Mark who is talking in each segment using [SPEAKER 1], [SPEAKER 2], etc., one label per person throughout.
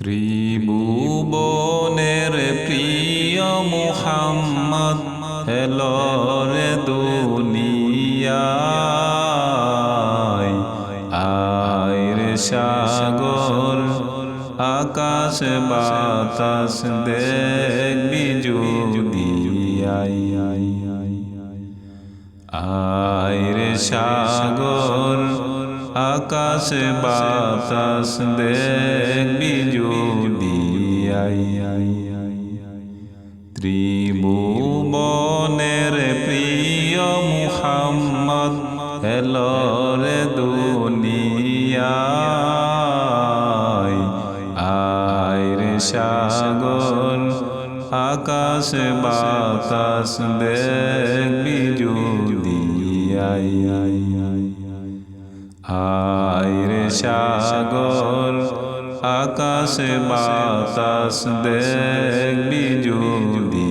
[SPEAKER 1] ত্রিভুবনের প্রিয় মুহাম্মদ, হেলরে দুনিয়ায়। আয়রে সাগর, আকাশ, বাতাস দেখবি যদি আই আয়রে সাগর, আকাশ, বাতাস দেখবি ত্রিভুবনের প্রিয় মুহাম্মদ হেলরে দুনিয়ায়। আয়রে সাগর আকাশ বাতাস দেখবি আই আয়রে সাগর আকাশ বাতাস দেখবি যদি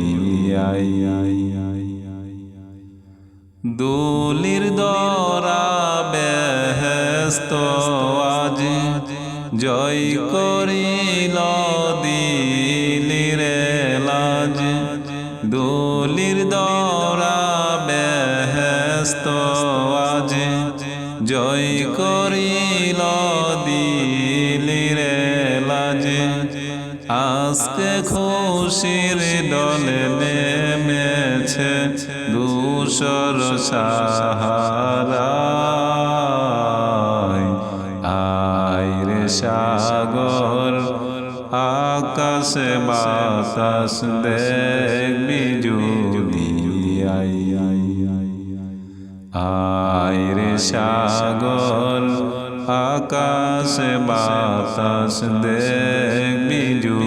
[SPEAKER 1] আই দোলির দরা বেহস্ত আজ জয় করিল দিলির লাজ। দোলির দরা বেহস্ত আজ জয় করিল আজকে খুশির দলে নেমেছে দূষর সাহারা আইরে সাগর, আকাশে বাতাস দেখবি যদি আই আইরে সাগর, আকাশে বাতাস দেখবি যদি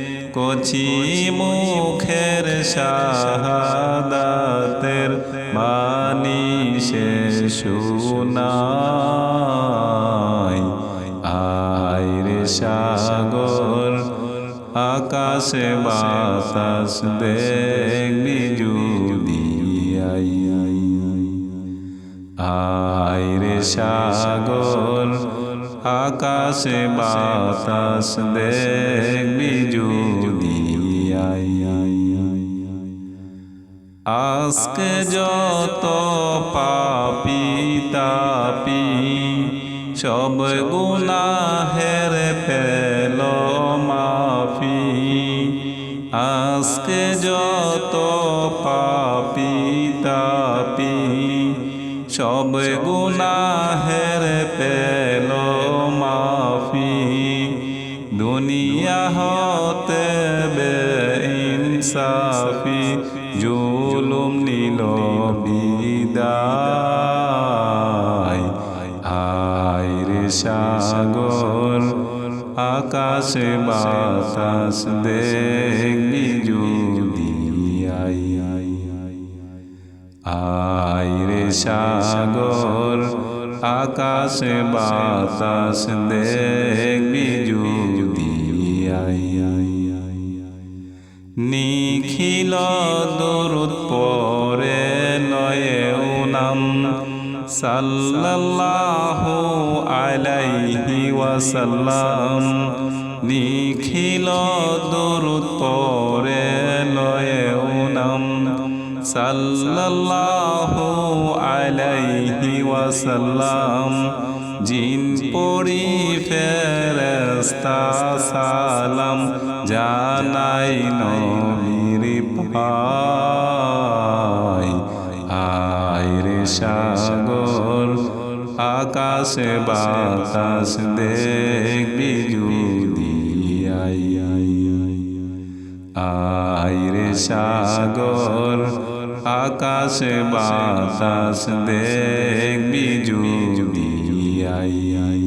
[SPEAKER 1] কচি মুখের শাহাদাতের বাণী সে শুনায়। আইরে সাগর, আকাশে বাতাস দেখবি যদি আই। আইরে সাগর আকাশে বাতাস দেখবি যদি আজকে যত পাপি তাপি সব গুনাহের ফেল মাফি আজকে যত পাপি তাপি সব গুনাহের পেল দুনিয়া হতে বে ইনসাফি, জুলুম নীল বিদায়। আইরে সাগর, আকাশে বাতাস দেখবি যদি আই। আইরে সাগর, আকাশে বাতাস দেখবি পরে লয়ে নাম সাল্লাল্লাহু আলাইহি ওয়াসাল্লাম নিখিল দরুদ পরে লয়ে নাম সাল্লাল্লাহু আলাইহি ওয়াসাল্লাম জিন পড়ি ফেরেস্তা সালাম জানাই নবীর আইরে সাগর, আকাশে বাতাস দেখবি যদি আই আইরে সাগর, আকাশে বাতাস দেখবি যদি আই আই,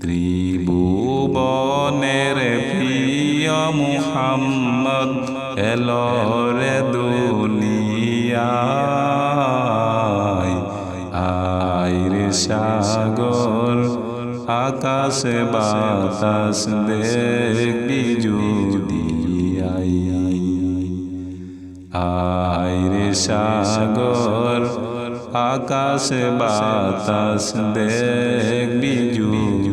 [SPEAKER 1] ত্রিভুবনের প্রিয় মুহাম্মদ, এলো রে সাগর আকাশে বাতাস দেখবি যদি আই আয় রে সাগর আকাশে বাতাস দেখবি যদি আই